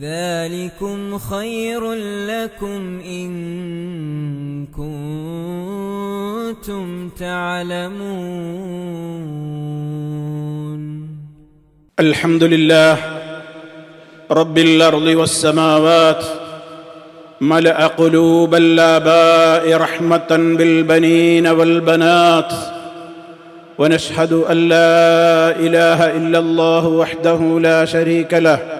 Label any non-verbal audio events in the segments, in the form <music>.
ذلكم خير لكم إن كنتم تعلمون. الحمد لله رب الأرض والسماوات ملأ قلوب الآباء رحمة بالبنين والبنات ونشهد أن لا إله إلا الله وحده لا شريك له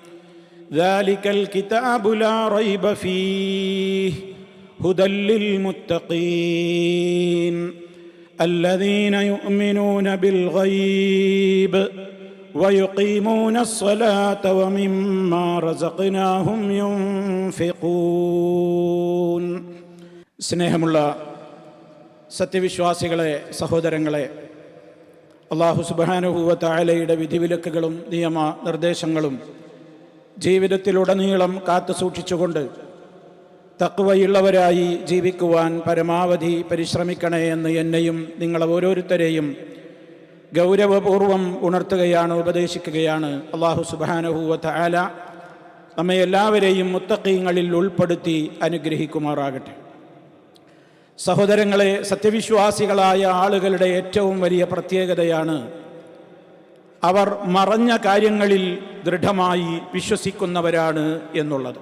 ذلك الكتاب لا ريب فيه هدى للمتقين الذين يؤمنون بالغيب ويقيمون الصلاه ومما رزقناهم ينفقون സ്നേഹമുള്ള സത്യവിശ്വാസികളെ സഹോദരങ്ങളെ അള്ളാഹു സുബാനുഭൂവ താലയുടെ വിധിവിലക്കുകളും നിയമ നിർദ്ദേശങ്ങളും ജീവിതത്തിലുടനീളം കാത്തു സൂക്ഷിച്ചുകൊണ്ട് തക്കുവയുള്ളവരായി ജീവിക്കുവാൻ പരമാവധി പരിശ്രമിക്കണേ എന്ന് എന്നെയും നിങ്ങളെ ഓരോരുത്തരെയും ഗൗരവപൂർവം ഉണർത്തുകയാണ് ഉപദേശിക്കുകയാണ്. അള്ളാഹു സുബാനഹൂവത്ത് ആല നമ്മെ എല്ലാവരെയും മുത്തക്കീങ്ങളിൽ ഉൾപ്പെടുത്തി അനുഗ്രഹിക്കുമാറാകട്ടെ. സഹോദരങ്ങളെ സത്യവിശ്വാസികളായ ആളുകളുടെ ഏറ്റവും വലിയ പ്രത്യേകതയാണ് അവർ മറഞ്ഞ കാര്യങ്ങളിൽ ദൃഢമായി വിശ്വസിക്കുന്നവരാണ് എന്നുള്ളത്.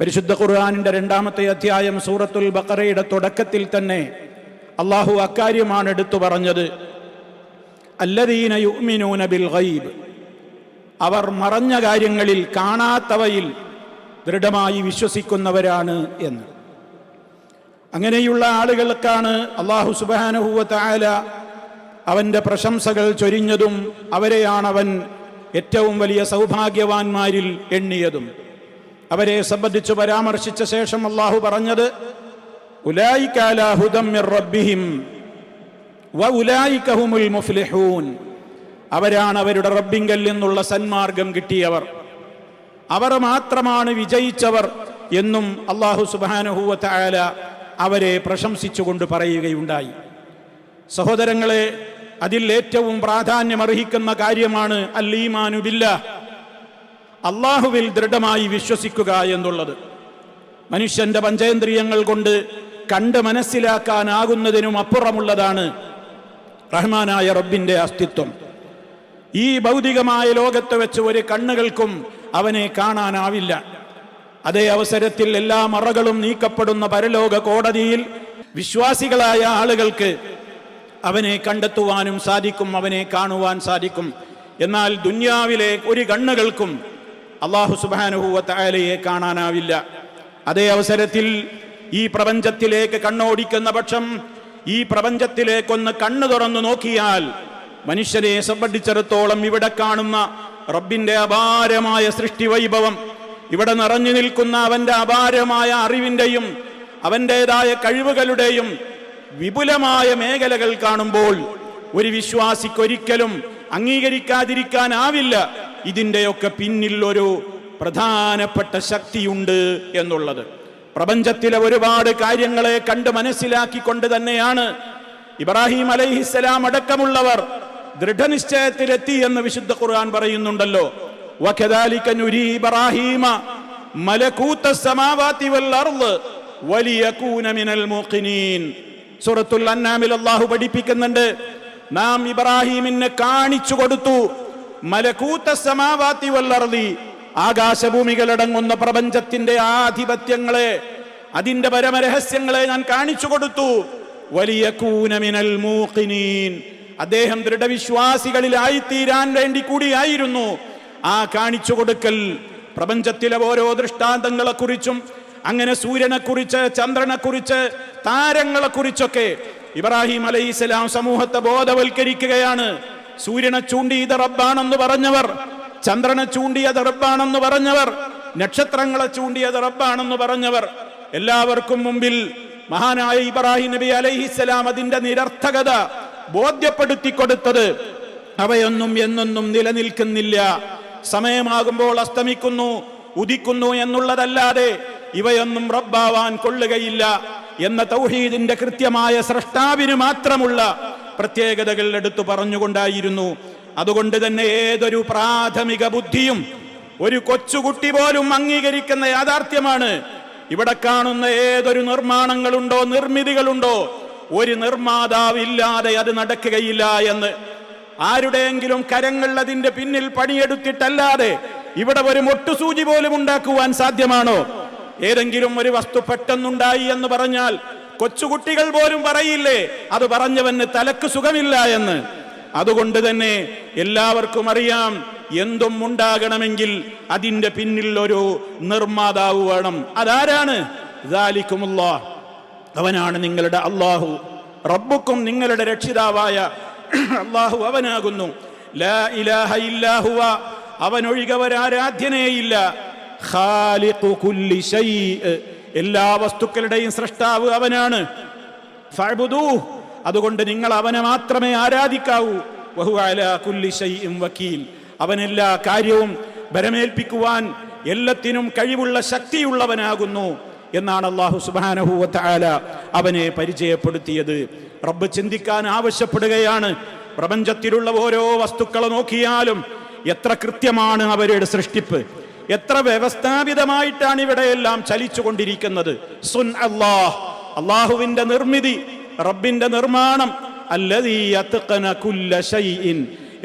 പരിശുദ്ധ ഖുർആാനിന്റെ രണ്ടാമത്തെ അധ്യായം സൂറത്തുൽ ബക്കറയുടെ തുടക്കത്തിൽ തന്നെ അള്ളാഹു അക്കാര്യമാണ് എടുത്തു പറഞ്ഞത്. അല്ലദീന യുമിനൂന ബിൽ ഗൈബ്. അവർ മറഞ്ഞ കാര്യങ്ങളിൽ കാണാത്തവയിൽ ദൃഢമായി വിശ്വസിക്കുന്നവരാണ് എന്ന്. അങ്ങനെയുള്ള ആളുകൾക്കാണ് അള്ളാഹു സുബാനഹുവ ആല അവന്റെ പ്രശംസകൾ ചൊരിഞ്ഞതും അവരെയാണ് അവൻ ഏറ്റവും വലിയ സൗഭാഗ്യവാന്മാരിൽ എണ്ണിയതും. അവരെ സംബന്ധിച്ച് പരാമർശിച്ച ശേഷം അള്ളാഹു പറഞ്ഞത് അവരാണ് അവരുടെ റബ്ബിങ്കൽ നിന്നുള്ള സന്മാർഗം കിട്ടിയവർ. അവർ മാത്രമാണ് വിജയിച്ചവർ എന്നും അള്ളാഹു സുബാനുഹൂവത്ത അവരെ പ്രശംസിച്ചുകൊണ്ട് പറയുകയുണ്ടായി. സഹോദരങ്ങളെ അതിൽ ഏറ്റവും പ്രാധാന്യമർഹിക്കുന്ന കാര്യമാണ് അല്ലീമാനുബില്ല. അള്ളാഹുവിൽ ദൃഢമായി വിശ്വസിക്കുക എന്നുള്ളത്. മനുഷ്യന്റെ പഞ്ചേന്ദ്രിയങ്ങൾ കൊണ്ട് കണ്ട് മനസ്സിലാക്കാനാകുന്നതിനും അപ്പുറമുള്ളതാണ് റഹ്മാനായ റബ്ബിന്റെ അസ്തിത്വം. ഈ ഭൗതികമായ ലോകത്ത് വെച്ച് ഒരു കണ്ണുകൾക്കും അവനെ കാണാനാവില്ല. അതേ അവസരത്തിൽ എല്ലാ മറകളും നീക്കപ്പെടുന്ന പരലോക കോടതിയിൽ വിശ്വാസികളായ ആളുകൾക്ക് അവനെ കണ്ടെത്തുവാനും സാധിക്കും അവനെ കാണുവാൻ സാധിക്കും. എന്നാൽ ദുന്യാവിലെ ഒരു കണ്ണുകൾക്കും അള്ളാഹു സുബാനുഹൂവത്തായാലയെ കാണാനാവില്ല. അതേ അവസരത്തിൽ ഈ പ്രപഞ്ചത്തിലേക്ക് കണ്ണോടിക്കുന്ന പക്ഷം ഈ പ്രപഞ്ചത്തിലേക്കൊന്ന് കണ്ണു തുറന്നു നോക്കിയാൽ മനുഷ്യരെ സംബന്ധിച്ചിടത്തോളം ഇവിടെ കാണുന്ന റബ്ബിന്റെ അപാരമായ സൃഷ്ടി വൈഭവം ഇവിടെ നിറഞ്ഞു നിൽക്കുന്ന അവന്റെ അപാരമായ അറിവിന്റെയും അവന്റെതായ കഴിവുകളുടെയും വിപുലമായ മേഖലകൾ കാണുമ്പോൾ ഒരു വിശ്വാസിക്കൊരിക്കലും അംഗീകരിക്കാതിരിക്കാനാവില്ല. ഇതിന്റെയൊക്കെ പിന്നിൽ ഒരു പ്രധാനപ്പെട്ട ശക്തിയുണ്ട് എന്നുള്ളത്. പ്രപഞ്ചത്തിലെ ഒരുപാട് കാര്യങ്ങളെ കണ്ട് മനസ്സിലാക്കിക്കൊണ്ട് തന്നെയാണ് ഇബ്രാഹിം അലൈഹിസ്സലാം അടക്കമുള്ളവർ ദൃഢനിശ്ചയത്തിലെത്തി എന്ന് വിശുദ്ധ ഖുർആൻ പറയുന്നുണ്ടല്ലോ. ഇബ്രാഹിമ സമാവാതി സമാവാത്തി വൽ വലിയ കൂനമിനൽ മോക്കിനീൻ സൂറത്തുൽ അന്നാമിൽ അള്ളാഹു പഠിപ്പിക്കുന്നുണ്ട്. നാം ഇബ്രാഹിമിനെ കാണിച്ചു കൊടുത്തു. മലക്കൂത്ത സമാവാത്തി വല്ലർദി ആകാശഭൂമികളടങ്ങുന്ന പ്രപഞ്ചത്തിന്റെ ആധിപത്യങ്ങളെ അതിന്റെ പരമരഹസ്യങ്ങളെ ഞാൻ കാണിച്ചു കൊടുത്തു. വലിയ കൂനമിനൽ മൂക്കിനീൻ അദ്ദേഹം ദൃഢവിശ്വാസികളിലായിത്തീരാൻ വേണ്ടി കൂടിയായിരുന്നു. ആ കാണിച്ചു കൊടുക്കൽ പ്രപഞ്ചത്തിലെ ഓരോ ദൃഷ്ടാന്തങ്ങളെക്കുറിച്ചും അങ്ങനെ സൂര്യനെക്കുറിച്ച് ചന്ദ്രനെക്കുറിച്ച് ചന്ദ്രനെ കുറിച്ച് താരങ്ങളെ കുറിച്ചൊക്കെ ഇബ്രാഹിം അലൈഹി സ്വലാം സമൂഹത്തെ ബോധവൽക്കരിക്കുകയാണ്. സൂര്യനെ ചൂണ്ടി ഇത് റബ്ബാണെന്ന് പറഞ്ഞവർ ചന്ദ്രനെ ചൂണ്ടിയത് റബ്ബാണെന്ന് പറഞ്ഞവർ നക്ഷത്രങ്ങളെ ചൂണ്ടിയത് റബ്ബാണെന്ന് പറഞ്ഞവർ. എല്ലാവർക്കും മുമ്പിൽ മഹാനായ ഇബ്രാഹിം നബി അലൈഹിസ്സലാം അതിന്റെ നിരർത്ഥകത ബോധ്യപ്പെടുത്തി കൊടുത്തത് അവയൊന്നും എന്നൊന്നും നിലനിൽക്കുന്നില്ല. സമയമാകുമ്പോൾ അസ്തമിക്കുന്നു ഉദിക്കുന്നു എന്നുള്ളതല്ലാതെ ഇവയൊന്നും റബ്ബാവാൻ കൊള്ളുകയില്ല. എന്ന തൗഹീദിന്റെ കൃത്യമായ സൃഷ്ടാവിന് മാത്രമുള്ള പ്രത്യേകതകൾ എടുത്തു പറഞ്ഞുകൊണ്ടായിരുന്നു. അതുകൊണ്ട് തന്നെ ഏതൊരു പ്രാഥമിക ബുദ്ധിയും ഒരു കൊച്ചുകുട്ടി പോലും അംഗീകരിക്കുന്ന യാഥാർത്ഥ്യമാണ്. ഇവിടെ കാണുന്ന ഏതൊരു നിർമ്മാണങ്ങളുണ്ടോ നിർമ്മിതികളുണ്ടോ ഒരു നിർമ്മാതാവില്ലാതെ അത് നടക്കുകയില്ല എന്ന്. ആരുടെയെങ്കിലും കരങ്ങൾ അതിന്റെ പിന്നിൽ പണിയെടുത്തിട്ടല്ലാതെ ഇവിടെ ഒരു മൊട്ടുസൂചി പോലും ഉണ്ടാക്കുവാൻ സാധ്യമാണോ? ഏതെങ്കിലും ഒരു വസ്തു പെട്ടെന്നുണ്ടായി എന്ന് പറഞ്ഞാൽ കൊച്ചുകുട്ടികൾ പോലും പറയില്ലേ? അത് പറഞ്ഞവന് തലക്ക് സുഖമില്ല എന്ന്. അതുകൊണ്ട് തന്നെ എല്ലാവർക്കും അറിയാം എന്തും ഉണ്ടാകണമെങ്കിൽ അതിന്റെ പിന്നിൽ ഒരു നിർമ്മാതാവ് വേണം. അതാരാണ്? അവനാണ് നിങ്ങളുടെ അള്ളാഹു റബ്ബുക്കും നിങ്ങളുടെ രക്ഷിതാവായ അള്ളാഹു അവനാകുന്നു. അവനൊഴികവരാരാധ്യനേയില്ല. എല്ലാ വസ്തുക്കളുടെയും സൃഷ്ടാവ് അവനാണ്. അതുകൊണ്ട് നിങ്ങൾ അവനെ മാത്രമേ ആരാധിക്കാവൂ. വക്കീൽ. അവൻ എല്ലാ കാര്യവും ബരമേൽപ്പിക്കുവാൻ എല്ലാത്തിനും കഴിവുള്ള ശക്തിയുള്ളവനാകുന്നു എന്നാണ് അള്ളാഹു സുബാനഹുല അവനെ പരിചയപ്പെടുത്തിയത്. റബ്ബ് ചിന്തിക്കാൻ ആവശ്യപ്പെടുകയാണ്. പ്രപഞ്ചത്തിലുള്ള ഓരോ വസ്തുക്കളെ നോക്കിയാലും എത്ര കൃത്യമാണ് അവരുടെ സൃഷ്ടിപ്പ്. എത്ര വ്യവസ്ഥാപിതമായിട്ടാണ് ഇവിടെയെല്ലാം ചലിച്ചുകൊണ്ടിരിക്കുന്നത്? സുൻ അള്ളാഹ് അള്ളാഹുവിന്റെ നിർമ്മിതി റബ്ബിന്റെ നിർമ്മാണം.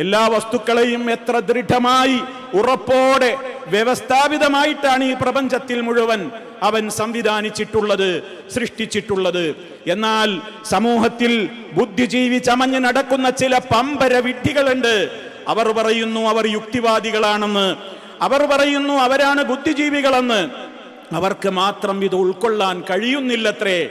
എല്ലാ വസ്തുക്കളെയും എത്ര ദൃഢമായി ഉറപ്പോടെ വ്യവസ്ഥാപിതമായിട്ടാണ് ഈ പ്രപഞ്ചത്തിൽ മുഴുവൻ അവൻ സംവിധാനിച്ചിട്ടുള്ളത് സൃഷ്ടിച്ചിട്ടുള്ളത്. എന്നാൽ സമൂഹത്തിൽ ബുദ്ധിജീവി ചമഞ്ഞ് നടക്കുന്ന ചില പമ്പര വിഡ്ഢികളുണ്ട് അവർ പറയുന്നു അവർ യുക്തിവാദികളാണെന്ന്. അവർ പറയുന്നു അവരാണ് ബുദ്ധിജീവികളെന്ന്. അവർക്ക് മാത്രം ഇത് ഉൾക്കൊള്ളാൻ കഴിയുന്നില്ലത്രേ.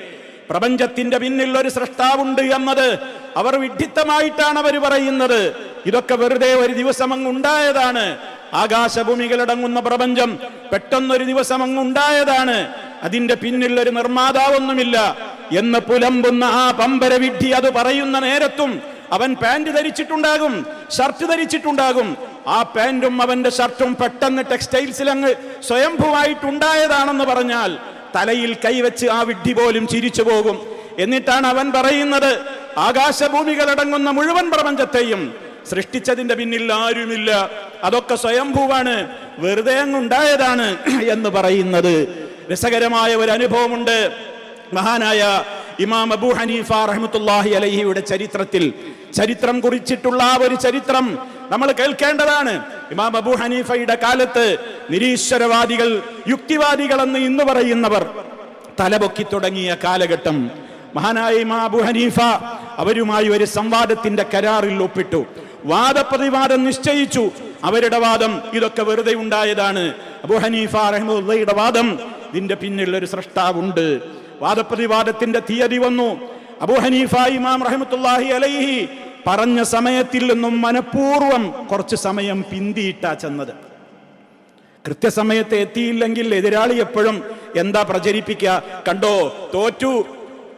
പ്രപഞ്ചത്തിന്റെ പിന്നിൽ ഒരു സൃഷ്ടാവുണ്ട് എന്നത് അവർ വിഡ്ഢിത്തമായിട്ടാണ് അവർ പറയുന്നത്. ഇതൊക്കെ വെറുതെ ഒരു ദിവസം അങ്ങ് ഉണ്ടായതാണ്. ആകാശഭൂമികളടങ്ങുന്ന പ്രപഞ്ചം പെട്ടെന്നൊരു ദിവസം അങ്ങ് ഉണ്ടായതാണ്. അതിന്റെ പിന്നിൽ ഒരു നിർമ്മാതാവൊന്നുമില്ല. എന്ന് പുലമ്പുന്ന ആ പമ്പര വിഡ്ഢി അത് പറയുന്ന നേരത്തും അവൻ പാന്റ് ധരിച്ചിട്ടുണ്ടാകും ഷർട്ട് ധരിച്ചിട്ടുണ്ടാകും. ആ പാന്റും അവന്റെ ഷർട്ടും പെട്ടെന്ന് ടെക്സ്റ്റൈൽസിൽ അങ്ങ് സ്വയംഭൂവായിട്ടുണ്ടായതാണെന്ന് പറഞ്ഞാൽ തലയിൽ കൈവച്ച് ആ വിഡ്ഢി പോലും ചിരിച്ചു പോകും. എന്നിട്ടാണ് അവൻ പറയുന്നത് ആകാശഭൂമികളടങ്ങുന്ന മുഴുവൻ പ്രപഞ്ചത്തെയും സൃഷ്ടിച്ചതിന്റെ പിന്നിൽ ആരുമില്ല. അതൊക്കെ സ്വയംഭൂവാണ്. വെറുതെ അങ്ങുണ്ടായതാണ് <clears throat> എന്ന് പറയുന്നത്. രസകരമായ ഒരു അനുഭവമുണ്ട്. മഹാനായ ഇമാം അബു ഹനീഫ റഹ്മത്തുല്ലാഹി അലഹിയുടെ ചരിത്രത്തിൽ ചരിത്രം കുറിച്ചിട്ടുള്ള ഒരു ചരിത്രം നമ്മൾ കേൾക്കേണ്ടതാണ്. ഇമാം അബു ഹനീഫയുടെ കാലത്ത് നിരീശ്വരവാദികൾ യുക്തിവാദികൾ എന്ന് ഇന്ന് പറയുന്നവർ തലപൊക്കി തുടങ്ങിയ കാലഘട്ടം. മഹാനായ ഇമാം അബു ഹനീഫ അവരുമായി ഒരു സംവാദത്തിന്റെ കരാറിൽ ഒപ്പിട്ടു. വാദപ്രതിവാദം നിശ്ചയിച്ചു. അവരുടെ വാദം ഇതൊക്കെ വെറുതെ ഉണ്ടായതാണ്. അബു ഹനീഫ റഹ്മുല്ലയുടെ വാദം ഇതിന്റെ പിന്നിൽ ഒരു സൃഷ്ടാവുണ്ട് വാദപ്രതിവാദത്തിന്റെ തീയതി വന്നു. അബൂ ഹനീഫ ഇമാം റഹ്മത്തുല്ലാഹി അലൈഹി പറഞ്ഞ സമയത്തിൽ നിന്നും മനഃപൂർവം കുറച്ച് സമയം പിന്തിയിട്ടാ ചെന്നത്. കൃത്യസമയത്ത് എത്തിയില്ലെങ്കിൽ എതിരാളി എപ്പോഴും എന്താ പ്രചരിപ്പിക്കുക കണ്ടോ തോറ്റു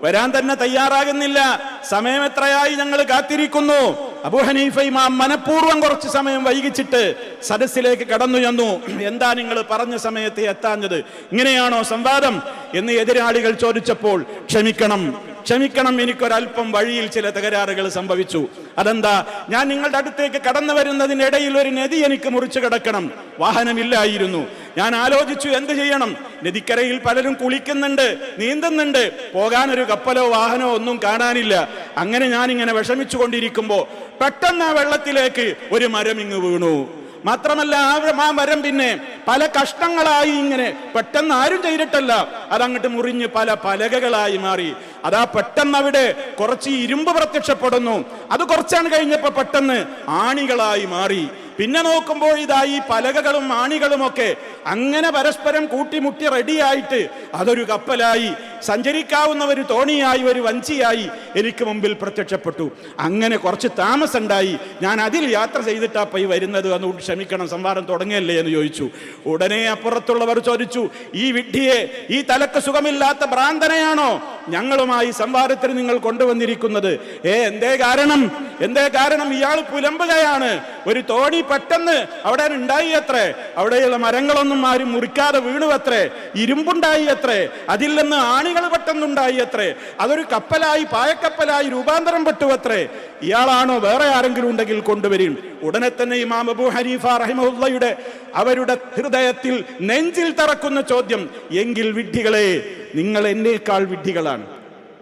വരാൻ തന്നെ തയ്യാറാകുന്നില്ല. സമയം എത്രയായി ഞങ്ങൾ കാത്തിരിക്കുന്നു? അബൂ ഹനീഫ ഇമാം മനഃപൂർവം കുറച്ച് സമയം വൈകിച്ചിട്ട് സദസ്സിലേക്ക് കടന്നു ചെന്നു. എന്താ നിങ്ങൾ പറഞ്ഞ സമയത്ത് എത്താഞ്ഞത്? ഇങ്ങനെയാണോ സംവാദം? എന്ന് എതിരാളികൾ ചോദിച്ചപ്പോൾ ക്ഷമിക്കണം. ക്ഷമിക്കണം എനിക്കൊരല്പം വഴിയിൽ ചില തകരാറുകൾ സംഭവിച്ചു. അതെന്താ? ഞാൻ നിങ്ങളുടെ അടുത്തേക്ക് കടന്നു വരുന്നതിനിടയിൽ ഒരു നദി എനിക്ക് മുറിച്ചു കിടക്കണം. വാഹനമില്ലായിരുന്നു. ഞാൻ ആലോചിച്ചു എന്ത് ചെയ്യണം? നദിക്കരയിൽ പലരും കുളിക്കുന്നുണ്ട് നീന്തുന്നുണ്ട്. പോകാനൊരു കപ്പലോ വാഹനമോ ഒന്നും കാണാനില്ല. അങ്ങനെ ഞാൻ ഇങ്ങനെ വിഷമിച്ചു കൊണ്ടിരിക്കുമ്പോൾ പെട്ടെന്ന് ആ വെള്ളത്തിലേക്ക് ഒരു മരം ഇങ്ങ് വീണു. മാത്രമല്ല ആ മരം പിന്നെ പല കഷ്ടങ്ങളായി ഇങ്ങനെ പെട്ടെന്ന് ആരും ചെയ്തിട്ടല്ല. അതങ്ങോട്ട് മുറിഞ്ഞ് പല പലകകളായി മാറി. അതാ പെട്ടെന്ന് അവിടെ കുറച്ച് ഇരുമ്പ് പ്രത്യക്ഷപ്പെടുന്നു. അത് കുറച്ചാണ് കഴിഞ്ഞപ്പോ പെട്ടെന്ന് ആണികളായി മാറി. പിന്നെ നോക്കുമ്പോൾ ഇതാ ഈ പലകകളും ആണികളും ഒക്കെ അങ്ങനെ പരസ്പരം കൂട്ടിമുട്ടി റെഡിയായിട്ട് അതൊരു കപ്പലായി. സഞ്ചരിക്കാവുന്ന ഒരു തോണിയായി ഒരു വഞ്ചിയായി എനിക്ക് മുമ്പിൽ പ്രത്യക്ഷപ്പെട്ടു. അങ്ങനെ കുറച്ച് താമസമുണ്ടായി. ഞാൻ അതിൽ യാത്ര ചെയ്തിട്ടാ പോയി വരുന്നത് എന്ന് ക്ഷമിക്കണം സംവാദം തുടങ്ങിയല്ലേ എന്ന് ചോദിച്ചു. ഉടനെ അപ്പുറത്തുള്ളവർ ചോദിച്ചു ഈ വിഡ്ഢിയെ ഈ തലക്ക് സുഖമില്ലാത്ത ഭ്രാന്തനെയാണോ? ഞങ്ങളുമായി സംവാദത്തിന് നിങ്ങൾ കൊണ്ടുവന്നിരിക്കുന്നത്. ഏ എന്തേ കാരണം? എന്തേ കാരണം? ഇയാൾ പുലമ്പുകയാണ്. ഒരു തോണി പെട്ടെന്ന് അവിടെ ഉണ്ടായി അത്രേ. അവിടെയുള്ള മരങ്ങളൊന്നും ആരും മുറിക്കാതെ വീണു അത്രേ ഇരുമ്പുണ്ടായി അത്രേ. അതിൽ നിന്ന് ആണികൾ പെട്ടെന്നുണ്ടായി അത്രേ. അതൊരു കപ്പലായി പായക്കപ്പലായി രൂപാന്തരം പെട്ടു അത്രേ ഇയാളാണോ വേറെ ആരെങ്കിലും ഉണ്ടെങ്കിൽ കൊണ്ടുവരും ഉടനെ തന്നെ ഇമാം അബൂ ഹരീഫ റഹിമുള്ളയുടെ അവരുടെ ഹൃദയത്തിൽ നെഞ്ചിൽ തറക്കുന്ന ചോദ്യം എങ്കിൽ വിഡ്ഢികളെ നിങ്ങൾ എന്നേക്കാൾ വിഡ്ഢികളാണ്.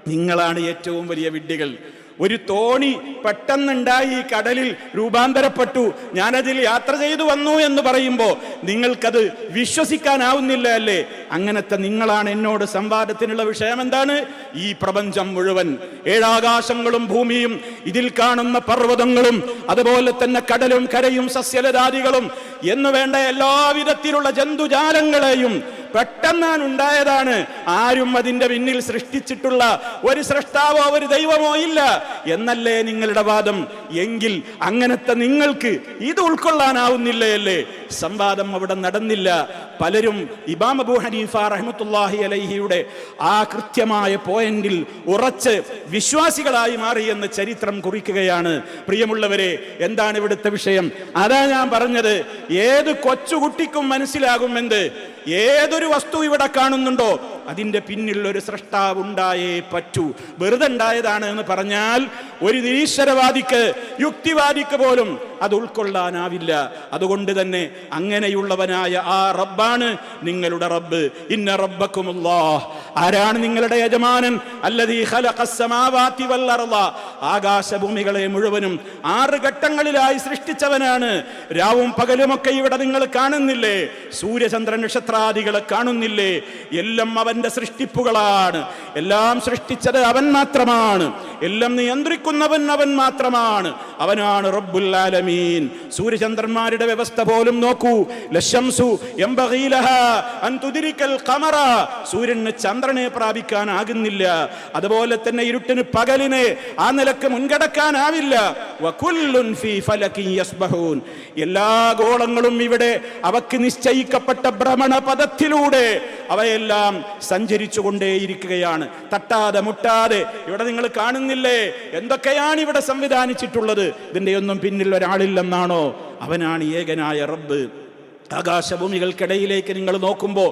നിങ്ങളാണ് ഏറ്റവും വലിയ വിഡ്ഢികൾ. ഒരു തോണി പെട്ടെന്നുണ്ടായി കടലിൽ രൂപാന്തരപ്പെട്ടു. ഞാനതിൽ യാത്ര ചെയ്തു വന്നു എന്ന് പറയുമ്പോൾ നിങ്ങൾക്കത് വിശ്വസിക്കാനാവുന്നില്ല അല്ലേ? അങ്ങനത്തെ നിങ്ങളാണ് എന്നോട് സംവാദത്തിനുള്ള വിഷയം എന്താണ്? ഈ പ്രപഞ്ചം മുഴുവൻ ഏഴാകാശങ്ങളും ഭൂമിയും ഇതിൽ കാണുന്ന പർവതങ്ങളും അതുപോലെ തന്നെ കടലും കരയും സസ്യലതാദികളും എന്ന് വേണ്ട എല്ലാവിധത്തിലുള്ള ജന്തുജാലങ്ങളെയും പെട്ടെന്നാണ് ഉണ്ടായതാണ്. ആരും അതിന്റെ പിന്നിൽ സൃഷ്ടിച്ചിട്ടുള്ള ഒരു സൃഷ്ടാവോ ഒരു ദൈവമോ ഇല്ല. എന്നല്ലേ നിങ്ങളുടെ വാദം? എങ്കിൽ അങ്ങനത്തെ നിങ്ങൾക്ക് ഇത് ഉൾക്കൊള്ളാനാവുന്നില്ലയല്ലേ സംവാദം അവിടെ നടന്നില്ല. പലരും ഇബാം അബു ഹനീഫ റഹ്മത്തുല്ലാഹി അലൈഹിയുടെ ആ കൃത്യമായ പോയിന്റിൽ ഉറച്ച് വിശ്വാസികളായി മാറി ചരിത്രം കുറിക്കുകയാണ്. പ്രിയമുള്ളവരെ എന്താണ് ഇവിടുത്തെ വിഷയം? അതാ ഞാൻ പറഞ്ഞത്. ഏത് കൊച്ചുകുട്ടിക്കും മനസ്സിലാകും എന്ത്? ഏതൊരു വസ്തു ഇവിടെ കാണുന്നുണ്ടോ അതിന്റെ പിന്നിൽ ഒരു സൃഷ്ടാവ് ഉണ്ടായേ പറ്റൂ. വെറുതെ ഉണ്ടായതാണ് എന്ന് പറഞ്ഞാൽ ഒരു നിരീശ്വരവാദിക്ക് യുക്തിവാദിക്ക് പോലും അത് ഉൾക്കൊള്ളാനാവില്ല. അതുകൊണ്ട് തന്നെ അങ്ങനെയുള്ളവനായ ആ റബ്ബാണ് നിങ്ങളുടെ റബ്ബ്. ഇന്ന റബ്ബക്കുമുല്ലാ ആരാണ് നിങ്ങളുടെ യജമാനൻ? അല്ലതീ വൽ അർള. ആകാശഭൂമികളെ മുഴുവനും ആറ് ഘട്ടങ്ങളിലായി സൃഷ്ടിച്ചവനാണ്. രാവും പകലുമൊക്കെ ഇവിടെ നിങ്ങൾ കാണുന്നില്ലേ? സൂര്യചന്ദ്ര നക്ഷത്രാദികളെ കാണുന്നില്ലേ? എല്ലാം അവന്റെ സൃഷ്ടിപ്പുകളാണ്. എല്ലാം സൃഷ്ടിച്ചത് അവൻ മാത്രമാണ്. എല്ലാം നിയന്ത്രിക്കുന്നവൻ അവൻ മാത്രമാണ്. അവനാണ് റബ്ബുൽ ആലമീൻ. സൂര്യചന്ദ്രന്മാരുടെ വ്യവസ്ഥ പോലും നോക്കൂ. ലശംസു ഖമറ. സൂര്യന് ചന്ദ്രനെ പ്രാപിക്കാനാകുന്നില്ല. അതുപോലെ തന്നെ ഇരുട്ടിന് പകലിനെ ആ നിലയ്ക്ക് മുൻകടക്കാനാവില്ല. എല്ലാ ഗോളങ്ങളും ഇവിടെ അവക്ക് നിശ്ചയിക്കപ്പെട്ട ഭ്രമണ പദത്തിലൂടെ അവയെല്ലാം സഞ്ചരിച്ചു കൊണ്ടേയിരിക്കുകയാണ് തട്ടാതെ മുട്ടാതെ. ഇവിടെ നിങ്ങൾ കാണുന്നില്ലേ? എന്തൊക്കെയാണ് ഇവിടെ സംവിധാനിച്ചിട്ടുള്ളത്? ഇതിന്റെ ഒന്നും പിന്നിൽ ഒരാളില്ലെന്നാണോ? അവനാണ് ഏകനായ റബ്ബ്. ആകാശഭൂമികൾക്കിടയിലേക്ക് നിങ്ങൾ നോക്കുമ്പോൾ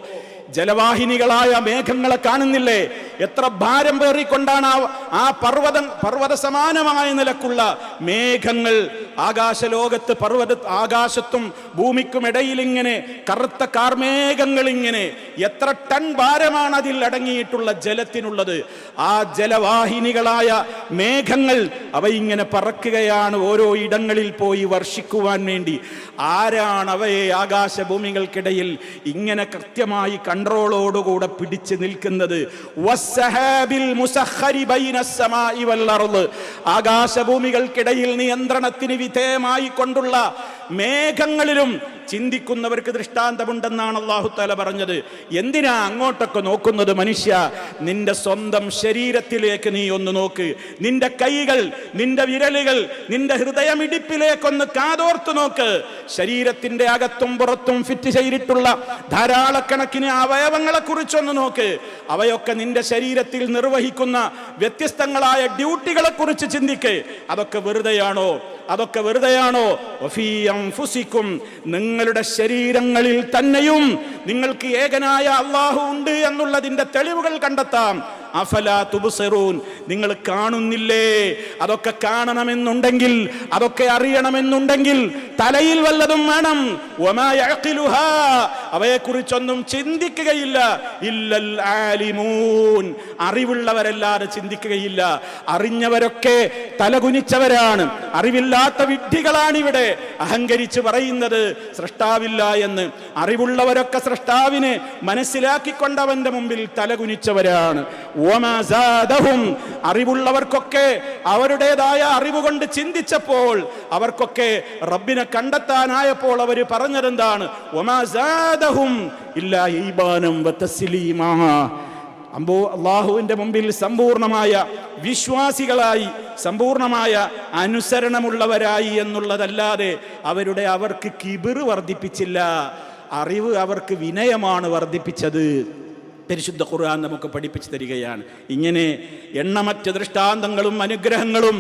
ജലവാഹിനികളായ മേഘങ്ങളെ കാണുന്നില്ലേ? എത്ര ഭാരം പേറിക്കൊണ്ടാണ് ആ ആ പർവതം പർവത സമാനമായ നിലക്കുള്ള മേഘങ്ങൾ ആകാശലോകത്ത് പർവത ആകാശത്തും ഭൂമിക്കും ഇങ്ങനെ കറുത്ത കാർമേഘങ്ങൾ ഇങ്ങനെ എത്ര ടൺ ഭാരമാണ് അതിൽ അടങ്ങിയിട്ടുള്ള ജലത്തിനുള്ളത്. ആ ജലവാഹിനികളായ മേഘങ്ങൾ അവ ഇങ്ങനെ പറക്കുകയാണ് ഓരോ ഇടങ്ങളിൽ പോയി വർഷിക്കുവാൻ വേണ്ടി. ആരാണ് അവയെ ആകാശഭൂമികൾക്കിടയിൽ ഇങ്ങനെ കൃത്യമായി കൺട്രോളോടുകൂടെ പിടിച്ചു നിൽക്കുന്നത്. ആകാശഭൂമികൾക്കിടയിൽ നിയന്ത്രണത്തിന് വിധേയമായി കൊണ്ടുള്ള മേഘങ്ങളിലും ചിന്തിക്കുന്നവർക്ക് ദൃഷ്ടാന്തമുണ്ടെന്നാണ് അള്ളാഹു താല പറഞ്ഞത്. എന്തിനാ അങ്ങോട്ടൊക്കെ നോക്കുന്നത് മനുഷ്യ? നിന്റെ സ്വന്തം ശരീരത്തിലേക്ക് നീ ഒന്ന് നോക്ക്. നിന്റെ കൈകൾ നിന്റെ വിരലുകൾ നിന്റെ ഹൃദയമിടിപ്പിലേക്കൊന്ന് കാതോർത്ത് നോക്ക്. ശരീരത്തിന്റെ അകത്തും പുറത്തും ഫിറ്റ് ചെയ്തിട്ടുള്ള ധാരാളക്കണക്കിന് അവയവങ്ങളെ കുറിച്ചൊന്ന് നോക്ക്. അവയൊക്കെ നിന്റെ ശരീരത്തിൽ നിർവഹിക്കുന്ന വ്യത്യസ്തങ്ങളായ ഡ്യൂട്ടികളെക്കുറിച്ച് ചിന്തിക്ക്. അതൊക്കെ വെറുതെയാണോ? അതൊക്കെ വെറുതെയാണോ? ഫുസിക്കും നിങ്ങളുടെ ശരീരങ്ങളിൽ തന്നെയും നിങ്ങൾക്ക് ഏകനായ അള്ളാഹു ഉണ്ട് എന്നുള്ളതിന്റെ തെളിവുകൾ കണ്ടെത്താം. അഫല നിങ്ങൾ കാണുന്നില്ലേ? അതൊക്കെ കാണണമെന്നുണ്ടെങ്കിൽ അതൊക്കെ അറിയണമെന്നുണ്ടെങ്കിൽ തലയിൽ വല്ലതും വേണം. അവയെക്കുറിച്ചൊന്നും ചിന്തിക്കുകയില്ല. ഇല്ലൽ ആലിമൂൻ. അറിവുള്ളവരല്ലാതെ ചിന്തിക്കുകയില്ല. അറിഞ്ഞവരൊക്കെ തലകുനിച്ചവരാണ്. അറിവില്ലാത്ത വിഡ്ഢികളാണ് ഇവിടെ അഹങ്കരിച്ച് പറയുന്നത് സൃഷ്ടാവില്ല എന്ന്. അറിവുള്ളവരൊക്കെ സൃഷ്ടാവിനെ മനസ്സിലാക്കിക്കൊണ്ടവന്റെ മുമ്പിൽ തലകുനിച്ചവരാണ്. അറിവുള്ളവർക്കൊക്കെ അവരുടേതായ അറിവ് കൊണ്ട് ചിന്തിച്ചപ്പോൾ അവർക്കൊക്കെ റബ്ബിനെ കണ്ടെത്താനായപ്പോൾ അവർ പറഞ്ഞതെന്താണ്? ഇല്ല ഈബാനം അമ്പോ അള്ളാഹുവിന്റെ മുമ്പിൽ സമ്പൂർണമായ വിശ്വാസികളായി സമ്പൂർണമായ അനുസരണമുള്ളവരായി എന്നുള്ളതല്ലാതെ അവരുടെ അവർക്ക് കിബിറ് വർദ്ധിപ്പിച്ചില്ല. അറിവ് അവർക്ക് വിനയമാണ് വർദ്ധിപ്പിച്ചത്. പരിശുദ്ധ ഖുർആൻ നമുക്ക് പഠിപ്പിച്ചു തരികയാണ്. ഇങ്ങനെ എണ്ണമറ്റ ദൃഷ്ടാന്തങ്ങളും അനുഗ്രഹങ്ങളും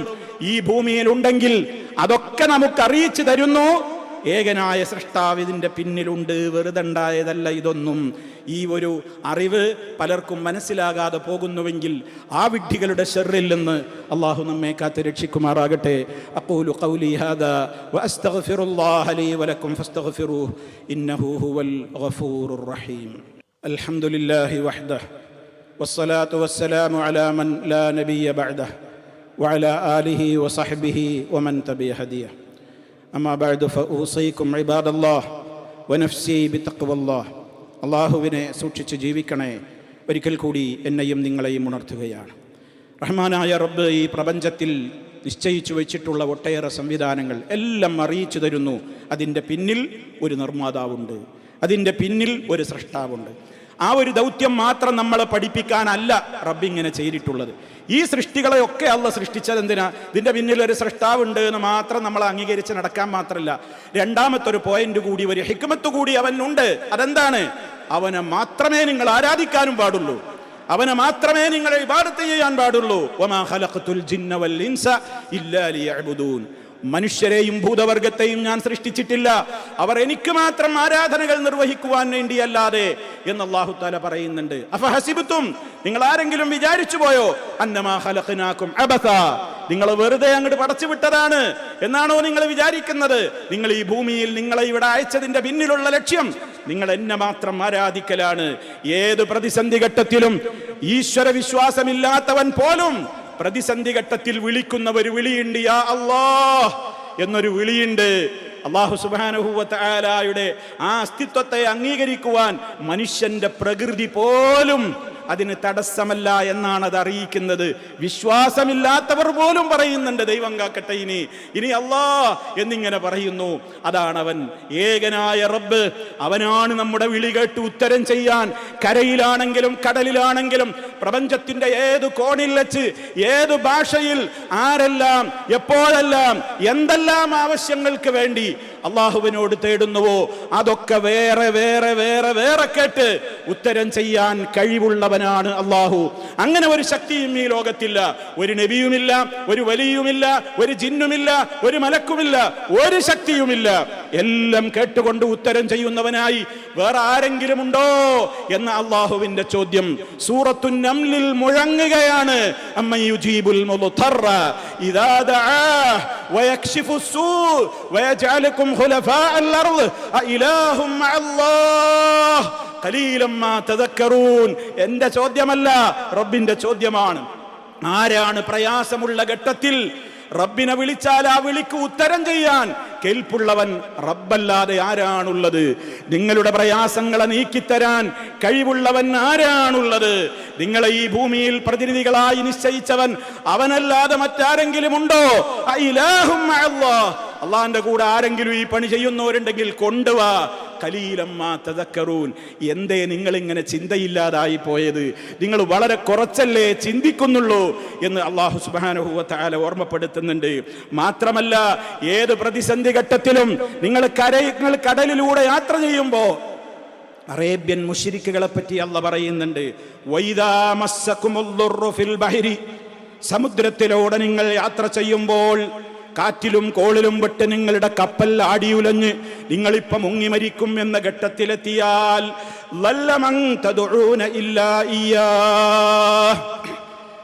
ഈ ഭൂമിയിൽ ഉണ്ടെങ്കിൽ അതൊക്കെ നമുക്ക് അറിയിച്ചു തരുന്നു. ഏകനായ സൃഷ്ടാവ് ഇതിന്റെ പിന്നിലുണ്ട് വെറുതെണ്ടായതല്ല ഇതൊന്നും. ഈ ഒരു അറിവ് പലർക്കും മനസ്സിലാകാതെ പോകുന്നുവെങ്കിൽ ആ വിഡ്ഢികളുടെ ഷെറിൽ നിന്ന് അള്ളാഹു നമ്മെ കാത്ത് രക്ഷിക്കുമാറാകട്ടെ. വഅസ്തഗ്ഫിറുല്ലാഹ ലീ ഇന്നഹു ഹുവൽ ഗഫൂറുർ റഹീം. അൽഹംദുലില്ലാഹി വഹ്ദഹ് والصلاة والسلام على من لا نبي بعده وعلى آله وصحبه ومن تبع هديه أما بعد فأوصيكم عباد الله ونفسي بتقوى الله അള്ളാഹുവിനെ സൂക്ഷിച്ച് ജീവിക്കണേ ഒരിക്കൽ കൂടി എന്നെയും നിങ്ങളെയും ഉണർത്തുകയാണ് റഹ്മാനായ റബ്ബ് ഈ പ്രപഞ്ചത്തിൽ നിശ്ചയിച്ചു വെച്ചിട്ടുള്ള ഒട്ടേറെ സംവിധാനങ്ങൾ എല്ലാം അറിയിച്ചു തരുന്നു അതിൻ്റെ പിന്നിൽ ഒരു നിർമ്മാതാവുണ്ട് അതിൻ്റെ പിന്നിൽ ഒരു സൃഷ്ടാവുണ്ട് ആ ഒരു ദൗത്യം മാത്രം നമ്മളെ പഠിപ്പിക്കാനല്ല റബ്ബ് ഇങ്ങനെ ചെയ്തിട്ടുള്ളത്. ഈ സൃഷ്ടികളെയൊക്കെ അല്ല സൃഷ്ടിച്ചത് എന്തിനാ? ഇതിന്റെ പിന്നിൽ ഒരു സൃഷ്ടാവുണ്ട് എന്ന് മാത്രം നമ്മൾ അംഗീകരിച്ച് നടക്കാൻ മാത്രമല്ല രണ്ടാമത്തെ ഒരു പോയിന്റ് കൂടി ഒരു ഹിക്മത്ത് കൂടി അവനുണ്ട്. അതെന്താണ്? അവനെ മാത്രമേ നിങ്ങൾ ആരാധിക്കാനും പാടുള്ളൂ. അവനെ മാത്രമേ നിങ്ങൾ ഇബാദത്ത് ചെയ്യാൻ പാടുള്ളൂ. മനുഷ്യരെയും ഭൂതവർഗത്തെയും ഞാൻ സൃഷ്ടിച്ചിട്ടില്ല. അവർ എനിക്ക് മാത്രം ആരാധനകൾ നിർവഹിക്കുവാൻ വേണ്ടിയല്ലാതെ എന്ന് അള്ളാഹു താല പറയുന്നുണ്ട്. അഫഹസിബത്തും നിങ്ങൾ ആരെങ്കിലും വിചാരിച്ചു പോയോ? അന്നമാ ഖലഖനാകും അബസ. നിങ്ങൾ വെറുതെ അങ്ങോട്ട് പടച്ചു വിട്ടതാണ് എന്നാണോ നിങ്ങൾ വിചാരിക്കുന്നത്? നിങ്ങൾ ഈ ഭൂമിയിൽ നിങ്ങളെ ഇവിടെ അയച്ചതിന്റെ പിന്നിലുള്ള ലക്ഷ്യം നിങ്ങൾ എന്നെ മാത്രം ആരാധിക്കലാണ്. ഏത് പ്രതിസന്ധി ഘട്ടത്തിലും ഈശ്വര വിശ്വാസമില്ലാത്തവൻ പോലും പ്രതിസന്ധി ഘട്ടത്തിൽ വിളിക്കുന്ന ഒരു വിളിയുണ്ട് യാ അള്ളാ എന്നൊരു വിളിയുണ്ട്. അള്ളാഹു സുബാനുഭൂവത്തായാലയുടെ ആ അസ്തിത്വത്തെ അംഗീകരിക്കുവാൻ മനുഷ്യന്റെ പ്രകൃതി പോലും അതിന് തടസ്സമല്ല എന്നാണ് അത് അറിയിക്കുന്നത്. വിശ്വാസമില്ലാത്തവർ പോലും പറയുന്നുണ്ട് ദൈവം കാക്കട്ടെ ഇനി ഇനി അല്ലാ എന്നിങ്ങനെ പറയുന്നു. അതാണ് അവൻ. ഏകനായ റബ്ബ് അവനാണ് നമ്മുടെ വിളി കേട്ട് ഉത്തരം ചെയ്യാൻ. കരയിലാണെങ്കിലും കടലിലാണെങ്കിലും പ്രപഞ്ചത്തിന്റെ ഏത് കോണിൽ വെച്ച് ഏത് ഭാഷയിൽ ആരെല്ലാം എപ്പോഴെല്ലാം എന്തെല്ലാം ആവശ്യങ്ങൾക്ക് വേണ്ടി അള്ളാഹുവിനോട് തേടുന്നുവോ അതൊക്കെ വേറെ വേറെ വേറെ വേറെ കേട്ട് ഉത്തരം ചെയ്യാൻ കഴിവുള്ളവനാണ് അള്ളാഹു അങ്ങനെ ഒരു ശക്തിയും ഈ ലോകത്തില്ല. ഒരു നബിയുമില്ല ഒരു വലിയുമില്ല ഒരു ജിന്നുമില്ല ഒരു മലക്കുമില്ല ഒരു ശക്തിയുമില്ല. എല്ലാം കേട്ടുകൊണ്ട് ഉത്തരം ചെയ്യുന്നവനായി വേറെ ആരെങ്കിലും ഉണ്ടോ എന്ന അള്ളാഹുവിന്റെ ചോദ്യം സൂറത്തു നംലിൽ മുഴങ്ങുകയാണ്. എന്റെ ചോദ്യമല്ല റബ്ബിന്റെ ചോദ്യമാണ്. ആരാണ് പ്രയാസമുള്ള ഘട്ടത്തിൽ റബ്ബിനെ വിളിച്ചാൽ ആ വിളിക്ക് ഉത്തരം ചെയ്യാൻ കെൽപ്പുള്ളവൻ റബ്ബല്ലാതെ ആരാണുള്ളത്? നിങ്ങളുടെ പ്രയാസങ്ങളെ നീക്കിത്തരാൻ കഴിവുള്ളവൻ ആരാണുള്ളത്? നിങ്ങളെ ഈ ഭൂമിയിൽ പ്രതിനിധികളായി നിശ്ചയിച്ചവൻ അവനല്ലാതെ മറ്റാരെങ്കിലും ഉണ്ടോ? അള്ളാന്റെ കൂടെ ആരെങ്കിലും ഈ പണി ചെയ്യുന്നവരുണ്ടെങ്കിൽ കൊണ്ടുവാ. കലീലമ്മ തദക്കറൂൻ. എന്തേ നിങ്ങൾ ഇങ്ങനെ ചിന്തയില്ലാതായി പോയത്? നിങ്ങൾ വളരെ കുറച്ചല്ലേ ചിന്തിക്കുന്നുള്ളൂ എന്ന് അള്ളാഹു സുബാനുഭവത്താല ഓർമ്മപ്പെടുത്തുന്നുണ്ട്. മാത്രമല്ല ഏത് പ്രതിസന്ധി ഘട്ടത്തിലും നിങ്ങൾ കര നിങ്ങൾ കടലിലൂടെ യാത്ര ചെയ്യുമ്പോൾ അറേബ്യൻ മുഷിരിക്കുകളെ പറ്റി അല്ല പറയുന്നുണ്ട്. ബഹരി. സമുദ്രത്തിലൂടെ നിങ്ങൾ യാത്ര ചെയ്യുമ്പോൾ കാറ്റിലും കോളിലും പെട്ട് നിങ്ങളുടെ കപ്പൽ ആടിയുലഞ്ഞ് നിങ്ങളിപ്പം മുങ്ങി മരിക്കും എന്ന ഘട്ടത്തിലെത്തിയാൽ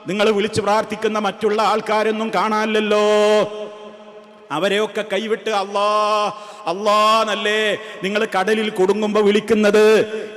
നിങ്ങൾ വിളിച്ചു പ്രാർത്ഥിക്കുന്ന മറ്റുള്ള ആൾക്കാരൊന്നും കാണാനില്ലല്ലോ. അവരെയൊക്കെ കൈവിട്ട് അല്ലാ നല്ലേ നിങ്ങൾ കടലിൽ കുടുങ്ങുമ്പോ വിളിക്കുന്നത്?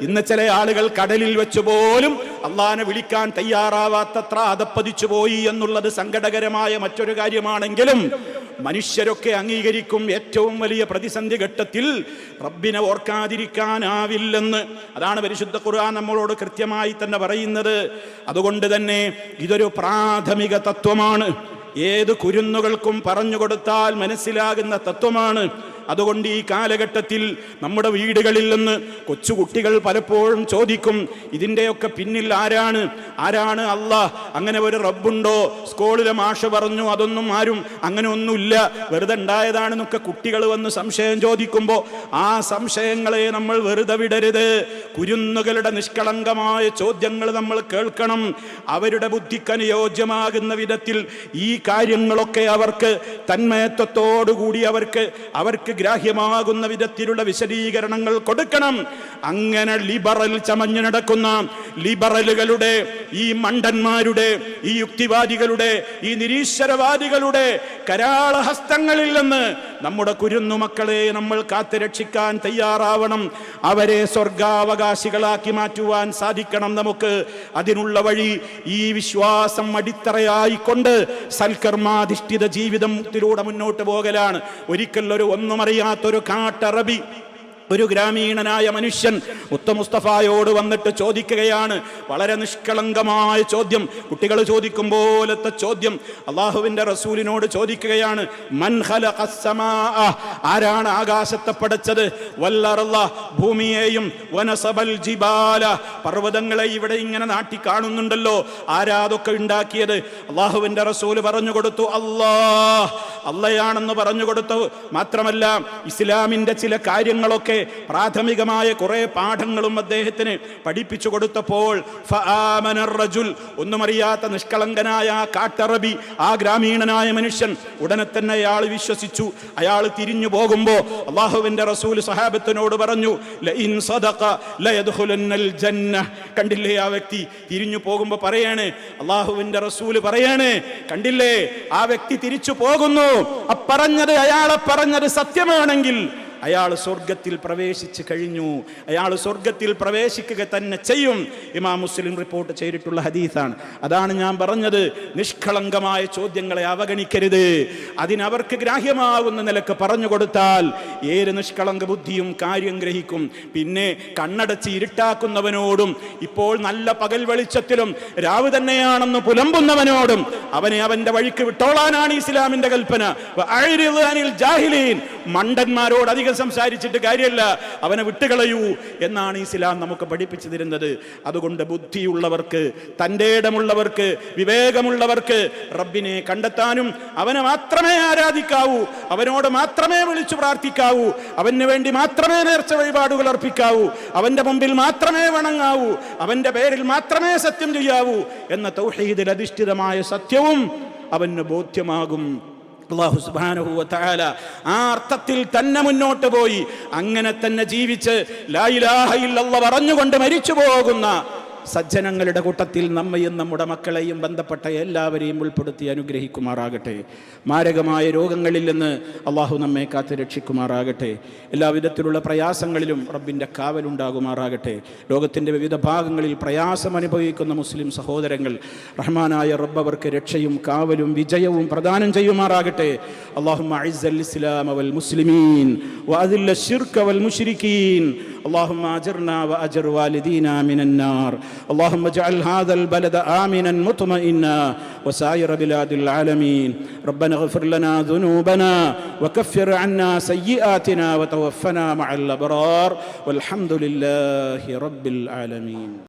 ഇന്ന് ചില ആളുകൾ കടലിൽ വെച്ച് പോലും അള്ളാനെ വിളിക്കാൻ തയ്യാറാവാത്തത്ര അതപ്പതിച്ചു പോയി എന്നുള്ളത് സങ്കടകരമായ മറ്റൊരു കാര്യമാണെങ്കിലും മനുഷ്യരൊക്കെ അംഗീകരിക്കും ഏറ്റവും വലിയ പ്രതിസന്ധി ഘട്ടത്തിൽ റബ്ബിനെ ഓർക്കാതിരിക്കാനാവില്ലെന്ന്. അതാണ് പരിശുദ്ധ ഖുർആൻ നമ്മളോട് കൃത്യമായി തന്നെ പറയുന്നത്. അതുകൊണ്ട് തന്നെ ഇതൊരു പ്രാഥമിക തത്വമാണ്. ഏത് കുരുന്നുകൾക്കും പറഞ്ഞു കൊടുത്താൽ മനസ്സിലാകുന്ന തത്വമാണ് അതുകൊണ്ട് ഈ കാലഘട്ടത്തിൽ നമ്മുടെ വീടുകളിൽ നിന്ന് കൊച്ചുകുട്ടികൾ പലപ്പോഴും ചോദിക്കും ഇതിന്റെയൊക്കെ പിന്നിൽ ആരാണ്? ആരാണ് അല്ല അങ്ങനെ ഒരു റബ്ബുണ്ടോ? സ്കൂളിലെ മാഷ പറഞ്ഞു അതൊന്നും ആരും അങ്ങനെ ഒന്നുമില്ല. വെറുതെ ഉണ്ടായതാണെന്നൊക്കെ കുട്ടികൾ വന്ന് സംശയം ചോദിക്കുമ്പോൾ ആ സംശയങ്ങളെ നമ്മൾ വെറുതെ വിടരുത്. കുരുന്നുകളുടെ നിഷ്കളങ്കമായ ചോദ്യങ്ങൾ നമ്മൾ കേൾക്കണം. അവരുടെ ബുദ്ധിക്ക് അനുയോജ്യമാകുന്ന വിധത്തിൽ ഈ കാര്യങ്ങളൊക്കെ അവർക്ക് തന്മയത്വത്തോടുകൂടി അവർക്ക് അവർക്ക് ഗ്രാഹ്യമാകുന്ന വിധത്തിലുള്ള വിശദീകരണങ്ങൾ കൊടുക്കണം. അങ്ങനെ ലിബറൽ ചമഞ്ഞു നടക്കുന്ന ലിബറലുകളുടെ ഈ മണ്ടന്മാരുടെ ഈ യുക്തിവാദികളുടെ ഈ നിരീശ്വരവാദികളുടെ കരാളഹസ്തങ്ങളിൽ നിന്ന് നമ്മുടെ കുരുന്നു മക്കളെ നമ്മൾ കാത്തുരക്ഷിക്കാൻ തയ്യാറാവണം. അവരെ സ്വർഗാവകാശികളാക്കി മാറ്റുവാൻ സാധിക്കണം നമുക്ക്. അതിനുള്ള വഴി ഈ വിശ്വാസം അടിത്തറയായിക്കൊണ്ട് സൽക്കർമാധിഷ്ഠിത ജീവിതത്തിലൂടെ മുന്നോട്ട് പോകലാണ്. ഒരിക്കലൊരു ഒന്നും അറിയാത്തൊരു കാട്ടറബി. ഒരു ഗ്രാമീണനായ മനുഷ്യൻ ഉത്തമുസ്തഫായോട് വന്നിട്ട് ചോദിക്കുകയാണ്. വളരെ നിഷ്കളങ്കമായ ചോദ്യം. കുട്ടികൾ ചോദിക്കും പോലത്തെ ചോദ്യം. അള്ളാഹുവിന്റെ റസൂലിനോട് ചോദിക്കുകയാണ് മൻ ഖലഖസ് സമാഅ? ആരാണ് ആകാശത്തെ പടച്ചത്? വല്ലറല്ല ഭൂമിയെയും വനസബൽ ജിബാല. പർവതങ്ങളെ ഇവിടെ ഇങ്ങനെ നാട്ടി കാണുന്നുണ്ടല്ലോ. ആരാ അതൊക്കെ ഉണ്ടാക്കിയത്? അള്ളാഹുവിന്റെ റസൂൽ പറഞ്ഞു കൊടുത്തു അള്ളാ അള്ളയാണെന്ന് പറഞ്ഞു കൊടുത്തു. മാത്രമല്ല ഇസ്ലാമിന്റെ ചില കാര്യങ്ങളൊക്കെ പ്രാഥമികമായ കുറെ പാഠങ്ങളും അദ്ദേഹത്തിന് പഠിപ്പിച്ചു കൊടുത്തപ്പോൾ ഒന്നും അറിയാത്ത നിഷ്കളങ്കനായ ആ കാട്ടറബി ആ ഗ്രാമീണനായ മനുഷ്യൻ ഉടനെ തന്നെ അയാൾ വിശ്വസിച്ചു. അയാൾ തിരിഞ്ഞു പോകുമ്പോ അള്ളാഹുവിന്റെ റസൂൽ സഹാബത്തിനോട് പറഞ്ഞു കണ്ടില്ലേ ആ വ്യക്തി? തിരിഞ്ഞു പോകുമ്പോ പറയാണ് അള്ളാഹുവിന്റെ റസൂൽ പറയാണ് കണ്ടില്ലേ? ആ വ്യക്തി തിരിച്ചു പോകുന്നു. അപ്പറഞ്ഞത് അയാളെ പറഞ്ഞത് സത്യമാണെങ്കിൽ അയാൾ സ്വർഗത്തിൽ പ്രവേശിച്ച് കഴിഞ്ഞു. അയാൾ സ്വർഗത്തിൽ പ്രവേശിക്കുക തന്നെ ചെയ്യും. ഇമാം മുസ്ലിം റിപ്പോർട്ട് ചെയ്തിട്ടുള്ള ഹദീസാണ്. അതാണ് ഞാൻ പറഞ്ഞത്. നിഷ്കളങ്കമായ ചോദ്യങ്ങളെ അവഗണിക്കരുത്. അതിനവർക്ക് ഗ്രാഹ്യമാകുന്ന നിലയ്ക്ക് പറഞ്ഞു കൊടുത്താൽ ഏത് നിഷ്കളങ്ക ബുദ്ധിയും കാര്യം ഗ്രഹിക്കും. പിന്നെ കണ്ണടച്ച് ഇരുട്ടാക്കുന്നവനോടും ഇപ്പോൾ നല്ല പകൽ വെളിച്ചത്തിലും രാവ് തന്നെയാണെന്ന് പുലമ്പുന്നവനോടും അവനെ അവന്റെ വഴിക്ക് വിട്ടോളാനാണ് ഇസ്ലാമിന്റെ കൽപ്പന. മണ്ടന്മാരോട് അധികം സംസാരിച്ചിട്ട് കാര്യമല്ല അവനെ വിട്ടുകളയൂ എന്നാണ് ഇസ്ലാം നമുക്ക് പഠിപ്പിച്ചു തരുന്നത് അതുകൊണ്ട് ബുദ്ധിയുള്ളവർക്ക് തന്റെ ഇടമുള്ളവർക്ക് വിവേകമുള്ളവർക്ക് റബ്ബിനെ കണ്ടെത്താനും അവനെ മാത്രമേ ആരാധിക്കാവൂ. അവനോട് മാത്രമേ വിളിച്ചു പ്രാർത്ഥിക്കാവൂ. അവന് വേണ്ടി മാത്രമേ നേർച്ച വഴിപാടുകൾ അർപ്പിക്കാവൂ. അവന്റെ മുമ്പിൽ മാത്രമേ വണങ്ങാവൂ. അവന്റെ പേരിൽ മാത്രമേ സത്യം ചെയ്യാവൂ. എന്ന തൗഹീദിൽ അധിഷ്ഠിതമായ സത്യവും അവന് ബോധ്യമാകും. അള്ളാഹു സുബ്ഹാനഹു വ തആല ആ അർത്ഥത്തിൽ തന്നെ മുന്നോട്ട് പോയി. അങ്ങനെ തന്നെ ജീവിച്ച് ലാ ഇലാഹ ഇല്ലല്ലാഹ് പറഞ്ഞുകൊണ്ട് മരിച്ചു പോകുന്ന സജ്ജനങ്ങളുടെ കൂട്ടത്തിൽ നമ്മയും നമ്മുടെ മക്കളെയും ബന്ധപ്പെട്ട എല്ലാവരെയും ഉൾപ്പെടുത്തി അനുഗ്രഹിക്കുമാറാകട്ടെ. മാരകമായ രോഗങ്ങളിൽ നിന്ന് അള്ളാഹു നമ്മെ കാത്ത് രക്ഷിക്കുമാറാകട്ടെ. എല്ലാവിധത്തിലുള്ള പ്രയാസങ്ങളിലും റബ്ബിന്റെ കാവലുണ്ടാകുമാറാകട്ടെ. ലോകത്തിന്റെ വിവിധ ഭാഗങ്ങളിൽ പ്രയാസം അനുഭവിക്കുന്ന മുസ്ലിം സഹോദരങ്ങൾ റഹ്മാനായ റബ്ബ് അവർക്ക് രക്ഷയും കാവലും വിജയവും പ്രദാനം ചെയ്യുമാറാകട്ടെ. അള്ളാഹു അവൽ മുസ്ലിമീൻ അവൽ മുഷ്രിക്കീൻ اللهم أجرنا وأجر والدينا من النار. اللهم اجعل هذا البلد آمنا مطمئنا وسائر بلاد العالمين. ربنا اغفر لنا ذنوبنا وكفر عنا سيئاتنا وتوفنا مع الأبرار. والحمد لله رب العالمين.